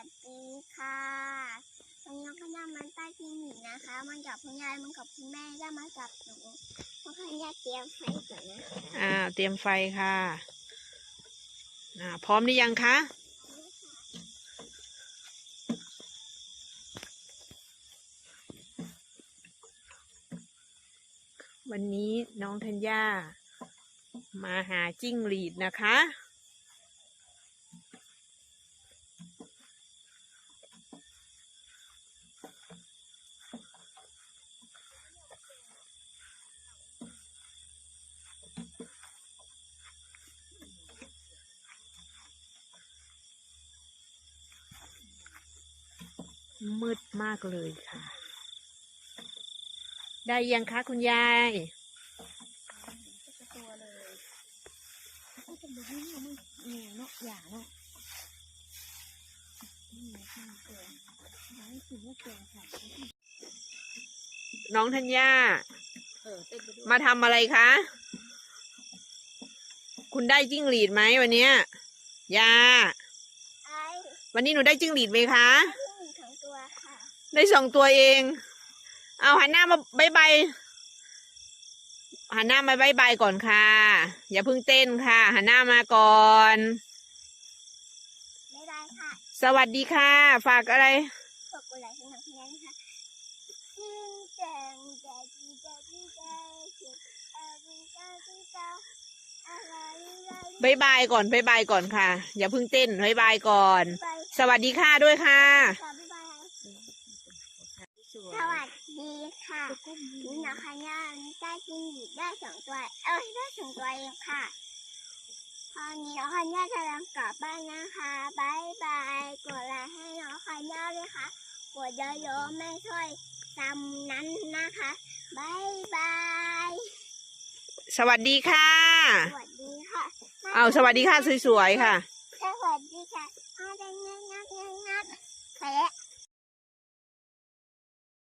วัสดีค่ะ วันนี้น้องขยันมันใต้ที่หนีนะคะ มันกับคุณยาย มันกับคุณแม่ย่ามากับหนูน้องขยันเตรียมไฟก่อนนะอ่า เตรียมไฟค่ะ อ่า พร้อมหรือยังคะวันนี้น้องธัญญามาหาจิ้งหรีดนะคะ มืดมากเลยค่ะ ได้ยังคะคุณยายก็จะตัวเลยก็จะดูนี่มันเนี่ยเนาะอย่าเนาะนี่ค่ะเกินอย่าให้กินว่าเกินค่ะน้องธัญญาเออเต้นไปด้วยมาทำอะไรคะ คุณได้จิ้งหรีดไหมวันเนี้ยยาไอ้วันนี้หนูได้จิ้งหรีดไหมคะ ได้สองตัวเอง เอาหันหน้ามาบายบายหันหน้ามาบายบายก่อนค่ะ อย่าเพิ่งเต้นค่ะ หันหน้ามาก่อนไม่ได้ค่ะ สวัสดีค่ะ ฝากอะไรขอบคุณหลายที่ทำให้ได้นะคะจิ้งแจงแจจีแจจีแจจีแจจีแจจีแจอะไรอะไรบายบายก่อนบายบายก่อนค่ะ อย่าเพิ่งเต้นบายบายก่อนไปสวัสดีค่ะด้วยค่ะ ค่ะบ๊ายบายส วัสดีค่ะนี่นะคะย่านี่ได้จิ้งหรีดได้สองตัว เอ้ยได้สองตัวเองค่ะตอนนี้น้องคันย่าจะกลับบ้านนะคะบายบายกดไลค์ให้น้องคันย่าด้วยค่ะกดเยอะๆไม่ช่วยจำนั้นนะคะบายบายสวัสดีค่ะ สวัสดีค่ะ เอาสวัสดีค่ะสวยๆค่ะ สวัสดีค่ะ